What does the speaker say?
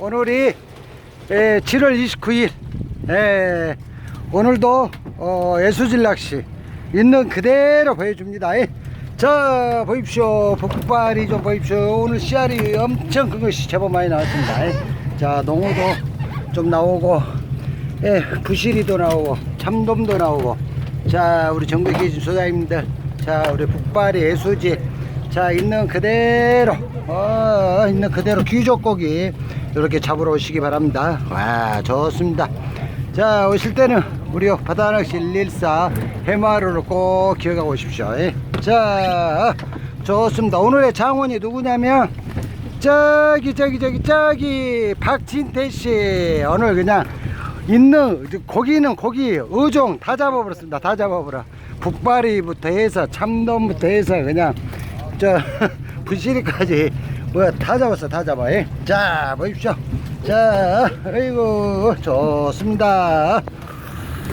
오늘이 에, 7월 29일. 에, 오늘도 어, 예수질 낚시 있는 그대로 보여줍니다. 예. 자 보십시오. 북발이 좀 보십시오. 오늘 씨알이 엄청 큰 것이 제법 많이 나왔습니다. 예. 자 농어도 좀 나오고 예, 부시리도 나오고 참돔도 나오고. 자 우리 전국에 계신 소장님들 자 우리 북발이 예수질 자 있는 그대로 어, 있는 그대로 귀족고기 이렇게 잡으러 오시기 바랍니다. 와 좋습니다. 자 오실 때는 우리 바다낚시 114 해마루를 꼭 기억하고 오십시오. 예. 자 좋습니다. 오늘의 장원이 누구냐면 저기 저기 저기 저기 박진태 씨. 오늘 그냥 있는 고기는 고기 어종 다 잡아버렸습니다. 다 잡아버려. 북바리부터 해서 참돔부터 해서 그냥 저 부시리까지 뭐다 잡았어 다 잡아 예. 자 보십시오 자 아이고 좋습니다